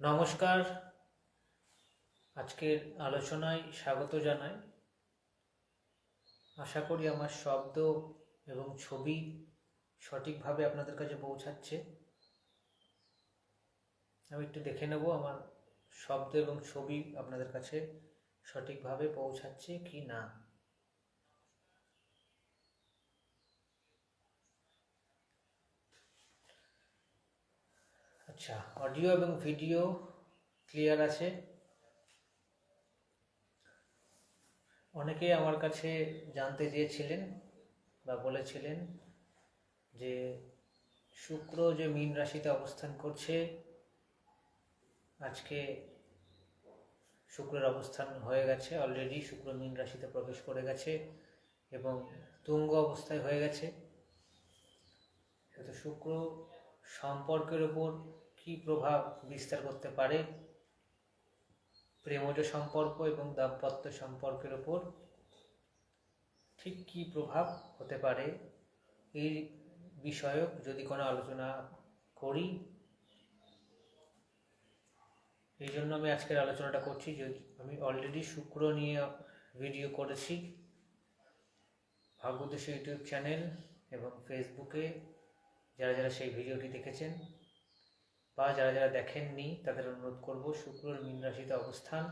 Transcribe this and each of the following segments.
নমস্কার। আজকের আলোচনায় স্বাগত জানাই। আশা করি আমার শব্দ এবং ছবি সঠিকভাবে আপনাদের কাছে পৌঁছাচ্ছে। আমি একটু দেখে নেব আমার শব্দ এবং ছবি আপনাদের কাছে সঠিকভাবে পৌঁছাচ্ছে কি না। আচ্ছা অডিও এবং ভিডিও ক্লিয়ার আছে? অনেকেই আমার কাছে জানতে চেয়েছিলেন বা বলেছিলেন যে শুক্র যে মীন রাশিতে অবস্থান করছে, আজকে শুক্রের অবস্থান হয়ে গেছে অলরেডি শুক্র মীন রাশিতে প্রবেশ করে গেছে এবং তুঙ্গ অবস্থায় হয়ে গেছে। শুক্র সম্পর্কের ওপর কি প্রভাব বিস্তার করতে পারে? প্রেমজ সম্পর্ক এবং দাম্পত্য সম্পর্কের ওপর ঠিক কি প্রভাব হতে পারে? এই বিষয়ক যদি কোনো আলোচনা করি, এই জন্য আমি আজকের আলোচনাটা করছি। যে আমি অলরেডি শুক্র নিয়ে ভিডিও করেছি ভাগ্যদেশ ইউটিউব চ্যানেল এবং ফেসবুকে যারা যারা সেই ভিডিওটি দেখেছেন বা যারা যারা দেখেননি, তাদের অনুরোধ করব শুক্রর মীন রাশিতে অবস্থান,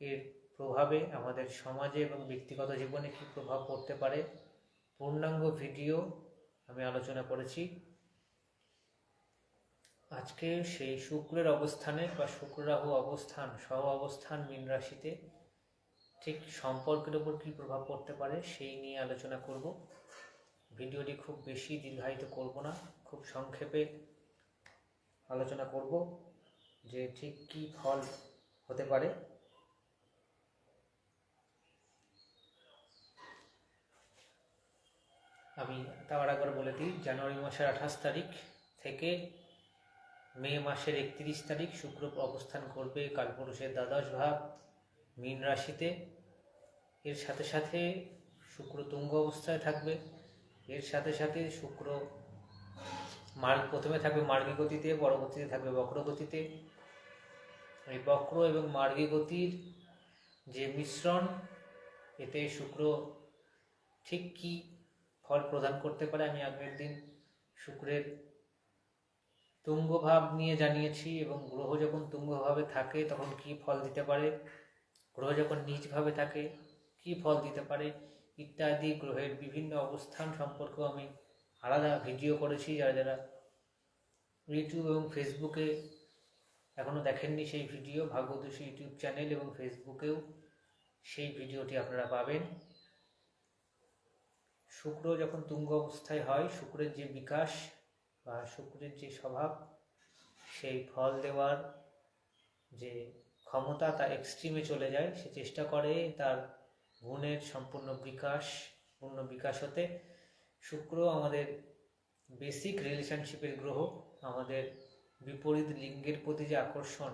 এর প্রভাবে আমাদের সমাজে এবং ব্যক্তিগত জীবনে কী প্রভাব পড়তে পারে, পূর্ণাঙ্গ ভিডিও আমি আলোচনা করেছি। আজকে সেই শুক্রের অবস্থানে বা শুক্র রাহু অবস্থান, সহ অবস্থান মীন রাশিতে, ঠিক সম্পর্কের ওপর কী প্রভাব পড়তে পারে সেই নিয়ে আলোচনা করব। ভিডিওটি খুব বেশি দীর্ঘায়িত করব না, খুব সংক্ষেপে আলোচনা করব যে ঠিক কী ফল হতে পারে। আমি তার একবার বলে দিই, জানুয়ারি মাসের আঠাশ তারিখ থেকে মে মাসের একত্রিশ তারিখ শুক্র অবস্থান করবে কালপুরুষের দ্বাদশ ভাব, মীন রাশিতে। এর সাথে সাথে শুক্র তুঙ্গ অবস্থায় থাকবে। এর সাথে সাথে শুক্র মার্গ, প্রথমে থাকবে মার্গী গতিতে, পরবর্তীতে থাকবে বক্র গতিতে। এই বক্র এবং মার্গী গতির যে মিশ্রণ, এতে শুক্র ঠিক কী ফল প্রদান করতে পারে আমি আগের দিন শুক্রের তুঙ্গভাব নিয়ে জানিয়েছি এবং গ্রহ যখন তুঙ্গভাবে থাকে তখন কি ফল দিতে পারে? গ্রহ যখন নিজভাবে থাকে, কি ফল দিতে পারে? ইত্যাদি গ্রহের বিভিন্ন অবস্থান সম্পর্কেও আমি আলাদা ভিডিও করেছি যারা যারা ইউটিউব এবং ফেসবুকে এখনও দেখেননি সেই ভিডিও, ভাগ্যদোষী ইউটিউব চ্যানেল এবং ফেসবুকেও সেই ভিডিওটি আপনারা পাবেন। শুক্র যখন তুঙ্গ অবস্থায় হয়, শুক্রের যে বিকাশ বা শুক্রের যে স্বভাব, সেই ফল দেওয়ার যে ক্ষমতা তা এক্সট্রিমে চলে যায়। সে চেষ্টা করে তার গুণের সম্পূর্ণ বিকাশ, পূর্ণ বিকাশ হতে। শুক্র আমাদের বেসিক রিলেশনশিপের গ্রহ, আমাদের বিপরীত লিঙ্গের প্রতি যে আকর্ষণ,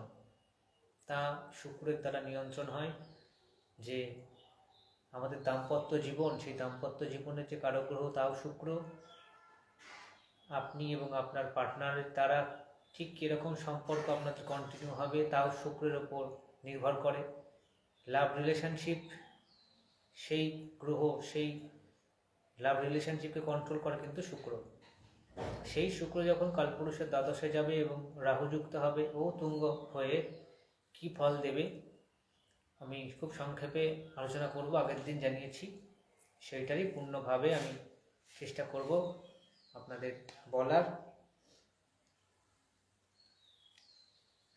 তা শুক্রের দ্বারা নিয়ন্ত্রণ হয় যে আমাদের দাম্পত্য জীবন, সেই দাম্পত্য জীবনের যে কারক গ্রহ তাও শুক্র। আপনি এবং আপনার পার্টনারের দ্বারা ঠিক কীরকম সম্পর্ক আপনাদের কন্টিনিউ হবে, তাও শুক্রের ওপর নির্ভর করে। লাভ রিলেশনশিপ সেই গ্রহ, সেই লাভ রিলেশনশিপকে কন্ট্রোল করে কিন্তু শুক্র। সেই শুক্র যখন কালপুরুষের দ্বাদশে যাবে এবং রাহুযুক্ত হবে, ও তুঙ্গ হয়ে কি ফল দেবে, আমি খুব সংক্ষেপে আলোচনা করব, আগের দিন জানিয়েছি। সেইটারই পূর্ণভাবে আমি চেষ্টা করব আপনাদের বলার।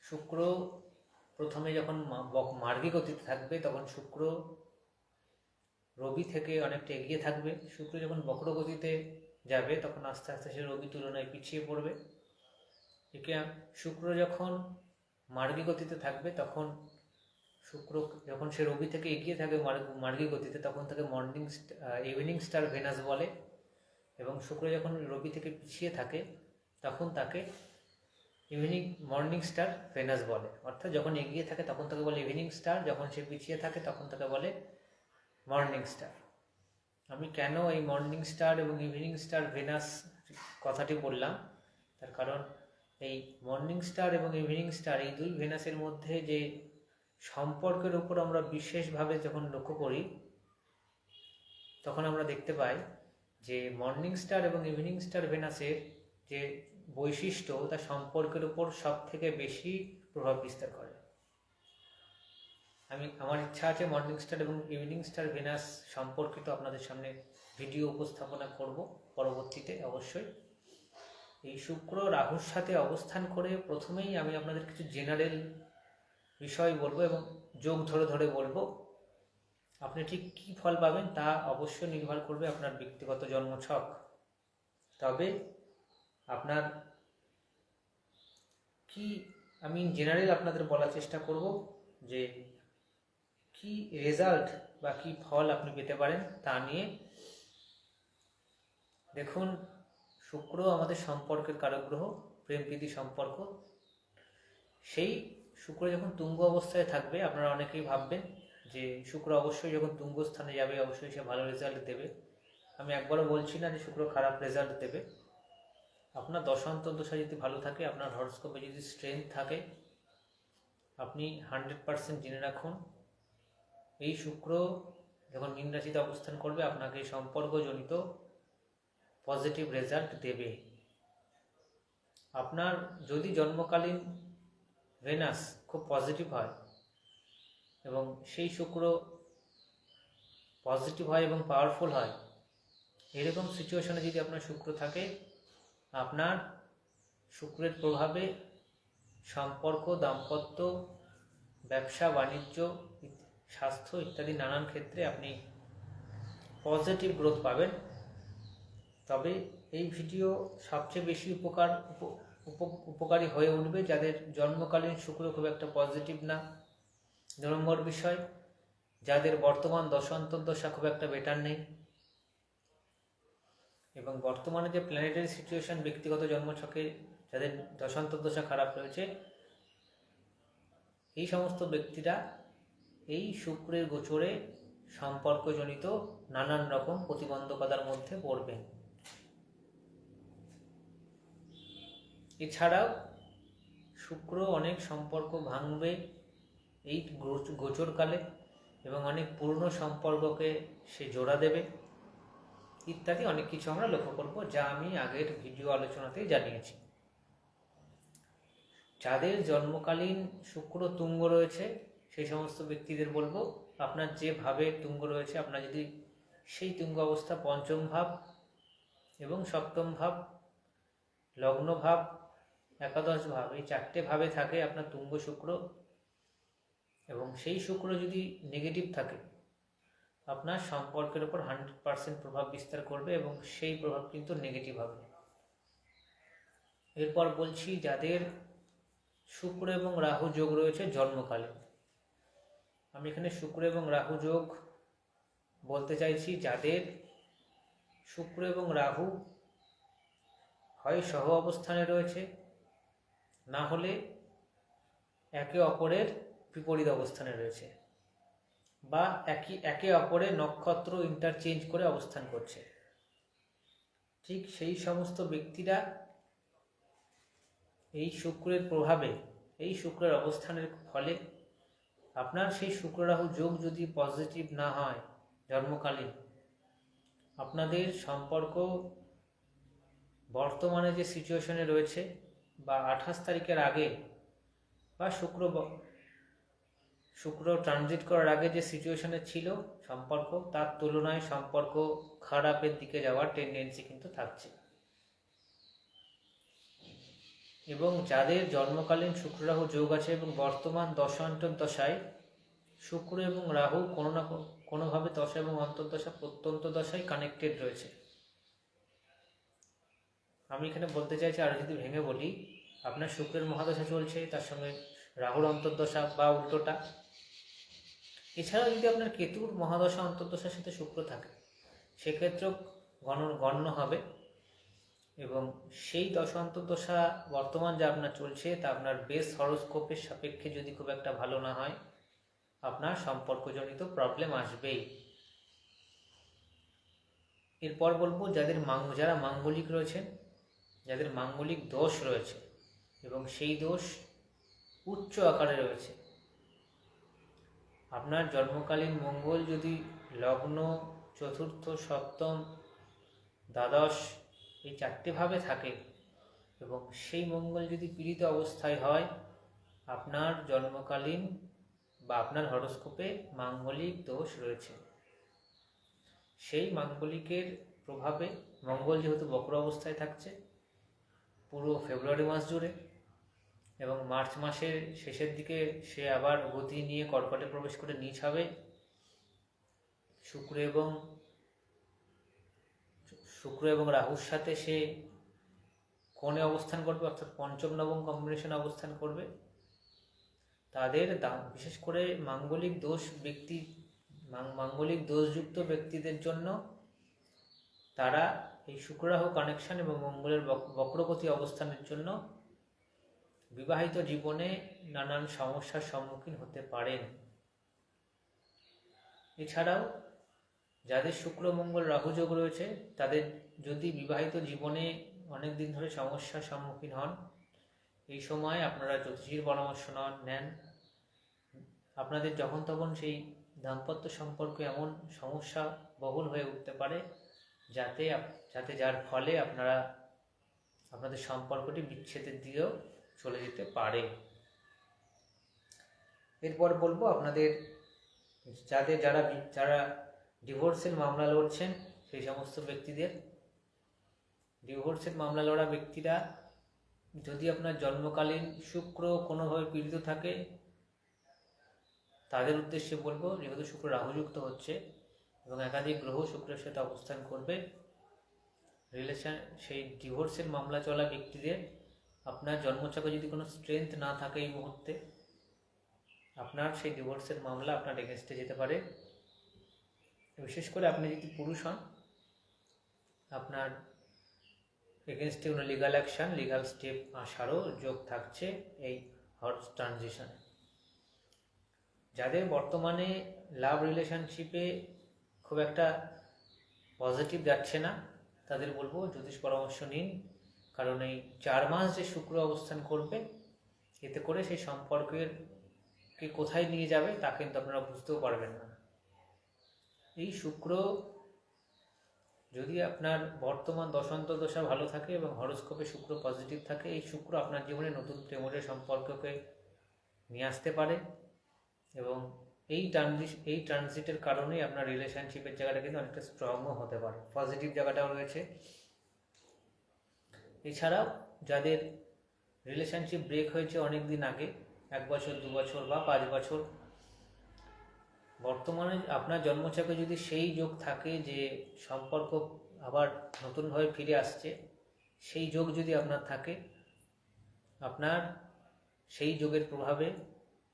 শুক্র প্রথমে যখন মার্গিক গতিতে থাকবে, তখন শুক্র রবি থেকে অনেকটা এগিয়ে থাকবে। শুক্র যখন বক্রগতিতে যাবে, তখন আস্তে আস্তে সে রবি তুলনায় পিছিয়ে পড়বে। একে শুক্র যখন মার্গী গতিতে থাকবে, তখন শুক্র যখন সে রবি থেকে এগিয়ে থাকে মার্গী গতিতে, তখন তাকে মর্নিং ইভিনিং স্টার ভেনাস বলে। এবং শুক্র যখন রবি থেকে পিছিয়ে থাকে, তখন তাকে ইভিনিং মর্নিং স্টার ভেনাস বলে। অর্থাৎ যখন এগিয়ে থাকে, তখন তাকে বলে ইভিনিং স্টার যখন সে পিছিয়ে থাকে, তখন তাকে বলে মর্নিং স্টার আমি কেন এই মর্নিং স্টার এবং ইভিনিং স্টার ভেনাস কথাটি বললাম? তার কারণ এই মর্নিং স্টার এবং ইভিনিং স্টার এই দুই ভেনাসের মধ্যে যে সম্পর্কের উপর আমরা বিশেষভাবে যখন লক্ষ্য করি, তখন আমরা দেখতে পাই যে মর্নিং স্টার এবং ইভিনিং স্টার ভেনাসের যে বৈশিষ্ট্য তা সম্পর্কের উপর সব থেকে বেশি প্রভাব বিস্তার করে। আমি, আমার ইচ্ছা আছে মর্নিং স্টার এবং ইভিনিং স্টার ভেনাস সম্পর্কিত আপনাদের সামনে ভিডিও উপস্থাপনা করব পরবর্তীতে অবশ্যই। এই শুক্র রাহুর সাথে অবস্থান করে প্রথমেই আমি আপনাদের কিছু জেনারেল বিষয় বলব এবং যোগ ধরে ধরে বলব। আপনি ঠিক কী ফল পাবেন তা অবশ্যই নির্ভর করবে আপনার ব্যক্তিগত জন্মছক। তবে আপনার কি, আমি জেনারেল আপনাদের বলার চেষ্টা করব যে কি রেজাল্ট বা কি ফল আপনি পেতে পারেন তা নিয়ে দেখুন, শুক্র আমাদের সম্পর্কের কারক গ্রহ প্রেম প্রীতি সম্পর্ক। সেই শুক্র যখন তুঙ্গ অবস্থায় থাকবে, আপনারা অনেকেই ভাববেন যে শুক্র অবশ্যই যখন তুঙ্গ স্থানে যাবে, অবশ্যই সে ভালো রেজাল্ট দেবে। আমি একবারও বলছি না যে শুক্র খারাপ রেজাল্ট দেবে। আপনার দশান্তর দশা যদি ভালো থাকে, আপনার হরস্কোপে যদি স্ট্রেংথ থাকে, আপনি হান্ড্রেড পারসেন্ট জেনে রাখুন। এই শুক্র যখন মীন রাশিতে অবস্থান করবে, আপনাকে সম্পর্কজনিত পজিটিভ রেজাল্ট দেবে। আপনার যদি জন্মকালীন ভেনাস খুব পজিটিভ হয় এবং সেই শুক্র পজিটিভ হয় এবং পাওয়ারফুল হয়, এরকম সিচুয়েশনে যদি আপনার শুক্র থাকে, আপনার শুক্রের প্রভাবে সম্পর্ক, দাম্পত্য, ব্যবসা, বাণিজ্য স্বাস্থ্য ইত্যাদি নানান ক্ষেত্রে আপনি পজিটিভ গ্রোথ পাবেন। তবে এই ভিডিও সবচেয়ে বেশি উপকার উপকারী হয়ে উঠবে যাদের জন্মকালীন শুক্র খুব একটা পজিটিভ না। দু নম্বর বিষয়, যাদের বর্তমান দশা খুব একটা বেটার নেই। এবং বর্তমানে যে প্ল্যানেটারি সিচুয়েশন ব্যক্তিগত জন্মছকে যাদের দশা খারাপ রয়েছে, এই সমস্ত ব্যক্তিরা এই শুক্রের গোচরে সম্পর্কজনিত নানান রকম প্রতিবন্ধকতার মধ্যে পড়বেন এছাড়াও শুক্র অনেক সম্পর্ক ভাঙবে এই গোচরকালে এবং অনেক পুরনো সম্পর্ককে সে জোড়া দেবে, ইত্যাদি অনেক কিছু আমরা লক্ষ্য করব যা আমি আগের ভিডিও আলোচনাতেই জানিয়েছি। যাদের জন্মকালীন শুক্র তুঙ্গ রয়েছে সেই সমস্ত ব্যক্তিদের বলব, আপনার যেভাবে তুঙ্গ রয়েছে, আপনার যদি সেই তুঙ্গ অবস্থা পঞ্চম ভাব এবং সপ্তম ভাব, লগ্ন ভাব, একাদশ ভাব, এই চারটে ভাবে থাকে আপনার তুঙ্গ শুক্র। এবং সেই শুক্র যদি নেগেটিভ থাকে, আপনার সম্পর্কের উপর হান্ড্রেড পারসেন্ট প্রভাব বিস্তার করবে এবং সেই প্রভাব কিন্তু নেগেটিভ হবে। এরপর বলছি, যাদের শুক্র এবং রাহু যোগ রয়েছে জন্মকালে আমি এখানে শুক্র এবং রাহু যোগ বলতে চাইছি, যাদের শুক্র এবং রাহু হয় সহ অবস্থানে রয়েছে, না হলে একে অপরের বিপরীত অবস্থানে রয়েছে বা একই একে অপরের নক্ষত্র ইন্টারচেঞ্জ করে অবস্থান করছে। ঠিক সেই সমস্ত ব্যক্তিরা এই শুক্রের প্রভাবে, এই শুক্রের অবস্থানের ফলে আপনার সেই শুক্র রাহু যোগ যদি পজিটিভ না হয়, জন্মকালীন, আপনাদের সম্পর্ক বর্তমানে যে সিচুয়েশনে রয়েছে বা আঠাশ তারিখের আগে বা শুক্র শুক্র ট্রানজিট করার আগে যে সিচুয়েশনে ছিল সম্পর্ক, তার তুলনায় সম্পর্ক খারাপের দিকে যাওয়ার টেন্ডেন্সি কিন্তু থাকছে। এবং যাদের জন্মকালীন শুক্র রাহু যোগ আছে এবং বর্তমান দশান্তর দশায়, শুক্র এবং রাহু কোনো না কোনোভাবে দশা এবং অন্তর্দশা প্রত্যন্ত দশায় কানেক্টেড রয়েছে। আমি এখানে বলতে চাইছি আর যদি ভেঙে বলি, আপনার শুক্রের মহাদশা চলছে, তার সঙ্গে রাহুর অন্তর্দশা বা উল্টোটা। এছাড়াও যদি আপনার কেতুর মহাদশা, অন্তর্দশার সাথে শুক্র থাকে, সেক্ষেত্রেও গণ গণ্য হবে। এবং সেই দশা বর্তমান যা আপনার চলছে, তা আপনার বেস হরস্কোপের সাপেক্ষে যদি খুব একটা ভালো না হয়, আপনার সম্পর্কজনিত প্রবলেম আসবেই। এরপর বলব যাদের যারা মাঙ্গলিক রয়েছেন, যাদের মাঙ্গলিক দোষ রয়েছে এবং সেই দোষ উচ্চ আকারে রয়েছে। আপনার জন্মকালীন মঙ্গল যদি লগ্ন, চতুর্থ, সপ্তম, দ্বাদশ এই চারটে ভাবে থাকে এবং সেই মঙ্গল যদি পীড়িত অবস্থায় হয়, আপনার জন্মকালীন বা আপনার হরস্কোপে মাঙ্গলিক দোষ রয়েছে। সেই মাঙ্গলিকের প্রভাবে মঙ্গল যেহেতু বক্র অবস্থায় থাকছে, পুরো ফেব্রুয়ারি মাস জুড়ে এবং মার্চ মাসের শেষের দিকে সে আবার গতি নিয়ে কর্কটে প্রবেশ করে নিচ হবে। শুক্র এবং শুক্র এবং রাহুর সাথে সে কোণে অবস্থান করবে, অর্থাৎ পঞ্চম, নবম কম্বিনেশন অবস্থান করবে। তাদের বিশেষ করে মাঙ্গলিক দোষ ব্যক্তি মাঙ্গলিক দোষযুক্ত ব্যক্তিদের জন্য তারা এই শুক্রাহু কানেকশন এবং মঙ্গলের বক- বক্রগতি অবস্থানের জন্য বিবাহিত জীবনে নানান সমস্যার সম্মুখীন হতে পারেন। এছাড়াও যাদের শুক্র মঙ্গল, রাহু যোগ রয়েছে, তাদের যদি বিবাহিত জীবনে অনেক দিন ধরে সমস্যার সম্মুখীন হন, এই সময় আপনারা জ্যোতিষীর পরামর্শ নেন আপনাদের যখন তখন সেই দাম্পত্য সম্পর্ক এমন সমস্যা বহুল হয়ে উঠতে পারে, যাতে যাতে যার ফলে আপনারা, আপনাদের সম্পর্কটি বিচ্ছেদের দিকেও চলে যেতে পারে। এরপর বলব আপনাদের, যাদের যারা যারা ডিভোর্সের মামলা লড়ছেন সেই সমস্ত ব্যক্তিদের। ডিভোর্সের মামলা লড়া ব্যক্তিরা যদি আপনার জন্মকালীন শুক্র কোনোভাবে পীড়িত থাকে, তাদের উদ্দেশ্যে বলব, যেহেতু শুক্র রাহুযুক্ত হচ্ছে এবং একাধিক গ্রহ শুক্রের সাথে অবস্থান করবে রিলেশন সেই ডিভোর্সের মামলা চলা ব্যক্তিদের আপনার জন্মচক্রে যদি কোনো স্ট্রেংথ না থাকে এই মুহূর্তে, আপনার সেই ডিভোর্সের মামলা আপনার এগেনস্টে যেতে পারে। বিশেষ করে আপনি যদি পুরুষ হন, আপনার এগেনস্টে কোনো লিগাল অ্যাকশন লিগাল স্টেপ আসারও যোগ থাকছে এই হর্স ট্রানজিশনে যাদের বর্তমানে লাভ রিলেশনশিপে খুব একটা পজিটিভ যাচ্ছে না, তাদের বলব জ্যোতিষ পরামর্শ নিন, কারণ এই চার মাস যে শুক্র অবস্থান করবে, এতে করে সেই সম্পর্কের কে কোথায় নিয়ে যাবে তা কিন্তু আপনারা বুঝতেও পারবেন না। এই শুক্র যদি আপনার বর্তমান দশান্ত দশা ভালো থাকে এবং হরস্কোপে শুক্র পজিটিভ থাকে, এই শুক্র আপনার জীবনে নতুন প্রেমের সম্পর্ককে নিয়ে আসতে পারে এবং এই ট্রানজিট এই ট্রানজিটের কারণেই আপনার রিলেশনশিপের জায়গাটা কিন্তু অনেকটা স্ট্রংও হতে পারে। পজিটিভ জায়গাটাও রয়েছে। এছাড়াও যাদের রিলেশনশিপ ব্রেক হয়েছে অনেক দিন আগে, এক বছর, দু বছর বা পাঁচ বছর বর্তমানে আপনার জন্মছকে যদি সেই যোগ থাকে যে সম্পর্ক আবার নতুনভাবে ফিরে আসছে, সেই যোগ যদি আপনার থাকে, আপনার সেই যোগের প্রভাবে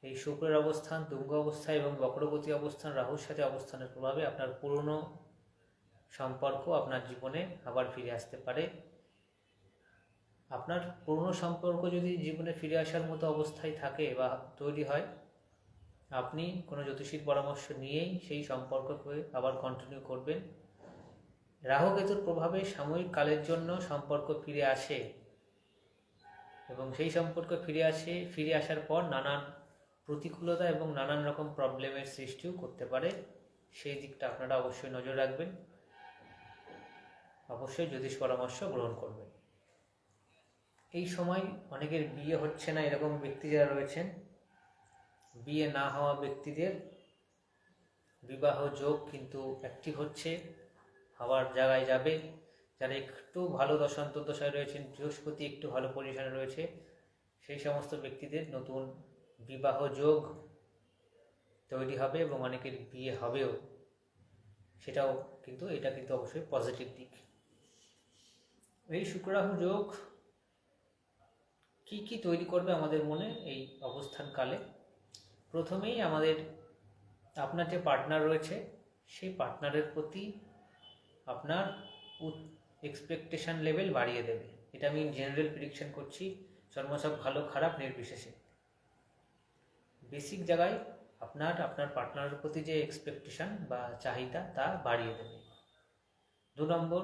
এই শুক্রের অবস্থান, তুঙ্গ অবস্থা এবং বক্রগতি অবস্থান, রাহুর সাথে অবস্থানের প্রভাবে আপনার পুরনো সম্পর্ক আপনার জীবনে আবার ফিরে আসতে পারে। আপনার পুরনো সম্পর্ক যদি জীবনে ফিরে আসার মতো অবস্থায় থাকে বা তৈরি হয় আপনি কোনো জ্যোতিষীর পরামর্শ নিয়েই সেই সম্পর্ককে আবার কন্টিনিউ করবেন। রাহু কেতুর প্রভাবে সাময়িক কালের জন্য সম্পর্ক ফিরে আসে এবং সেই সম্পর্ক ফিরে আসে, ফিরে আসার পর নানান প্রতিকূলতা এবং নানান রকম প্রবলেমের সৃষ্টিও করতে পারে। সেই দিকটা আপনারা অবশ্যই নজর রাখবেন। অবশ্যই জ্যোতিষ পরামর্শ গ্রহণ করবেন। এই সময় অনেকের বিয়ে হচ্ছে না এরকম ব্যক্তি যারা রয়েছেন বিয়ে না হওয়া ব্যক্তিদের বিবাহ যোগ কিন্তু অ্যাক্টিভ হচ্ছে, হওয়ার জায়গায় যাবে। যারা একটু ভালো দশান্ত দশায় রয়েছেন, বৃহস্পতি একটু ভালো পজিশনে রয়েছে, সেই সমস্ত ব্যক্তিদের নতুন বিবাহ যোগ তৈরি হবে এবং অনেকের বিয়ে হবেও। সেটাও কিন্তু, এটা কিন্তু অবশ্যই পজিটিভ দিক। এই শুক্রাহু যোগ কি কি তৈরি করবে আমাদের মনে এই অবস্থানকালে? প্রথমেই আমাদের আপনার যে পার্টনার রয়েছে, সেই পার্টনারের প্রতি আপনার এক্সপেকটেশন লেভেল বাড়িয়ে দেবে। এটা আমি জেনারেল প্রিডিকশন করছি জন্মসব ভালো, খারাপ, নির্বিশেষে। বেসিক জায়গায় আপনার আপনার পার্টনারের প্রতি যে এক্সপেকটেশন বা চাহিদা, তা বাড়িয়ে দেবে। দু নম্বর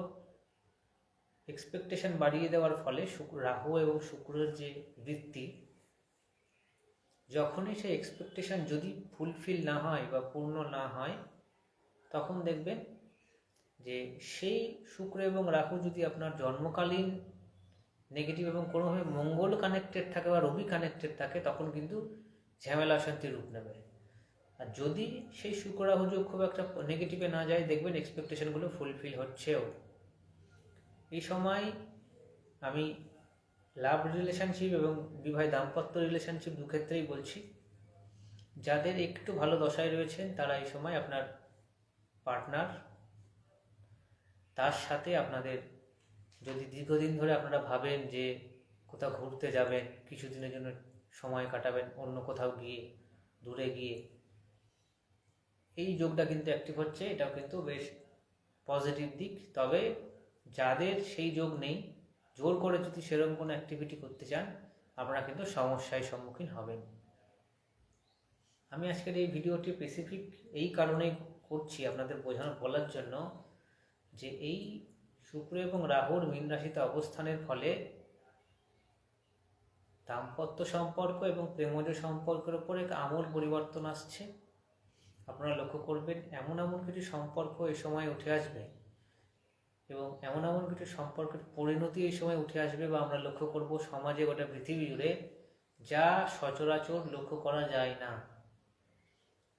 এক্সপেকটেশন বাড়িয়ে দেওয়ার ফলে শুক্র, রাহু এবং শুক্রের যে বৃত্তি যখনই সেই এক্সপেকটেশন যদি ফুলফিল না হয় বা পূর্ণ না হয়, তখন দেখবেন যে সেই শুক্র এবং রাহু যদি আপনার জন্মকালীন নেগেটিভ এবং কোনোভাবে মঙ্গল কানেক্টেড থাকে বা রবি কানেক্টেড থাকে, তখন কিন্তু ঝামেলা অশান্তির রূপ নেবে। আর যদি সেই শুক্র রাহু যোগ খুব একটা নেগেটিভে না যায়, দেখবেন এক্সপেকটেশনগুলো ফুলফিল হচ্ছেও। এই সময় আমি লাভ রিলেশনশিপ এবং বিবাহ দাম্পত্য রিলেশনশিপ দু ক্ষেত্রেই বলছি। যাদের একটু ভালো দশায় রয়েছেন, তারা এই সময় আপনার পার্টনার তার সাথে আপনাদের যদি দীর্ঘদিন ধরে আপনারা ভাবেন যে কোথাও ঘুরতে যাবেন, কিছুদিনের জন্য সময় কাটাবেন, অন্য কোথাও গিয়ে, দূরে গিয়ে, এই যোগটা কিন্তু অ্যাক্টিভ হচ্ছে, এটাও কিন্তু বেশ পজিটিভ দিক। তবে যাদের সেই যোগ নেই জোর করে যদি সেরকম কোনো অ্যাক্টিভিটি করতে চান, আপনারা কিন্তু সমস্যায় সম্মুখীন হবেন। আমি আজকের এই ভিডিওটি স্পেসিফিক এই কারণেই করছি আপনাদের বোঝানো বলার জন্য যে এই শুক্র এবং রাহুর মীন রাশিতে অবস্থানের ফলে দাম্পত্য সম্পর্ক এবং প্রেমজ সম্পর্কের উপরে আমূল পরিবর্তন আসছে। আপনারা লক্ষ্য করবেন, এমন এমন কিছু সম্পর্ক এ সময় উঠে আসবে এবং এমন এমন কিছু সম্পর্কের পরিণতি এই সময় উঠে আসবে বা আমরা লক্ষ্য করব সমাজে গোটা পৃথিবী জুড়ে যা সচরাচর লক্ষ্য করা যায় না।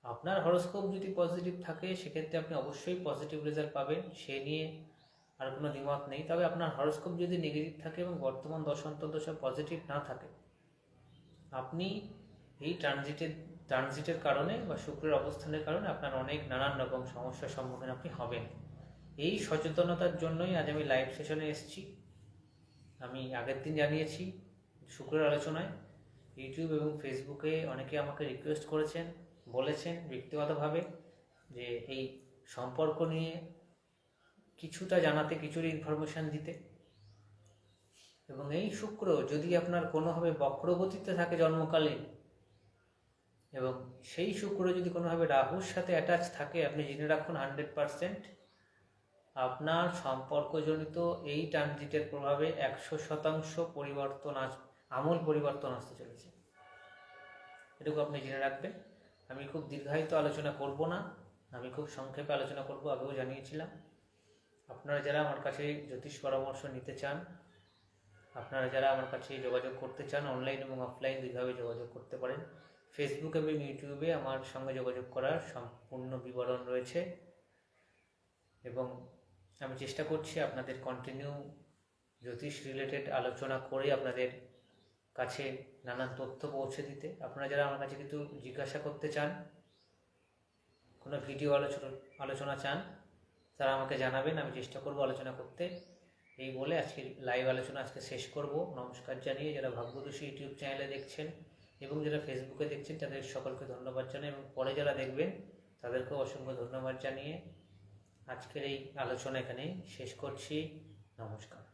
আপনার হরস্কোপ যদি পজিটিভ থাকে, সেক্ষেত্রে আপনি অবশ্যই পজিটিভ রেজাল্ট পাবেন, সে নিয়ে আর কোনো দ্বিমত নেই। তবে আপনার হরস্কোপ যদি নেগেটিভ থাকে এবং বর্তমান দশান্তর দশা পজিটিভ না থাকে, আপনি এই ট্রানজিটের ট্রানজিটের কারণে বা শুক্রের অবস্থানের কারণে আপনার অনেক নানান রকম সমস্যার সম্মুখীন আপনি হবেন। এই সচেতনতার জন্যই আজ আমি লাইভ সেশনে এসেছি। আমি আগের দিন জানিয়েছি, শুক্রের আলোচনায়। ইউটিউব এবং ফেসবুকে অনেকে আমাকে রিকোয়েস্ট করেছেন, বলেছেন ব্যক্তিগতভাবে যে এই সম্পর্ক নিয়ে কিছুটা জানাতে কিছুর ইনফরমেশান দিতে। এবং এই শুক্র যদি আপনার কোনোভাবে বক্রগতিতে থাকে জন্মকালীন, এবং সেই শুক্র যদি কোনোভাবে রাহুর সাথে অ্যাটাচ থাকে, আপনি জেনে রাখুন হান্ড্রেড পারসেন্ট আপনার সম্পর্কজনিত এই ট্রানজিটের প্রভাবে একশো শতাংশ পরিবর্তন আস, আমূল পরিবর্তন আসতে চলেছে। এটুকু আপনি জেনে রাখবেন। আমি খুব দীর্ঘায়িত আলোচনা করব না। আমি খুব সংক্ষেপে আলোচনা করব, আগেও জানিয়েছিলাম। আপনারা যারা আমার কাছে জ্যোতিষ পরামর্শ নিতে চান, আপনারা যারা আমার কাছে যোগাযোগ করতে চান, অনলাইন এবং অফলাইন দুইভাবে যোগাযোগ করতে পারেন। ফেসবুক এবং ইউটিউবে আমার সঙ্গে যোগাযোগ করার সম্পূর্ণ বিবরণ রয়েছে। এবং আমি চেষ্টা করছি আপনাদের কন্টিনিউ জ্যোতিষ রিলেটেড আলোচনা করে আপনাদের কাছে নানান তথ্য পৌঁছে দিতে। আপনারা যারা আমার কাছে কিন্তু জিজ্ঞাসা করতে চান, কোনো ভিডিও আলোচনা আলোচনা চান, তারা আমাকে জানাবেন, আমি চেষ্টা করব আলোচনা করতে। এই বলে আজকে লাইভ আলোচনা আজকে শেষ করব। নমস্কার জানিয়ে যারা ভাগ্যদোষী ইউটিউব চ্যানেলে দেখছেন এবং যারা ফেসবুকে দেখছেন, তাদের সকলকে ধন্যবাদ জানাই এবং পরে যারা দেখবেন, তাদেরকেও অসংখ্য ধন্যবাদ জানিয়ে আজকের এই আলোচনা এখানে শেষ করছি। নমস্কার।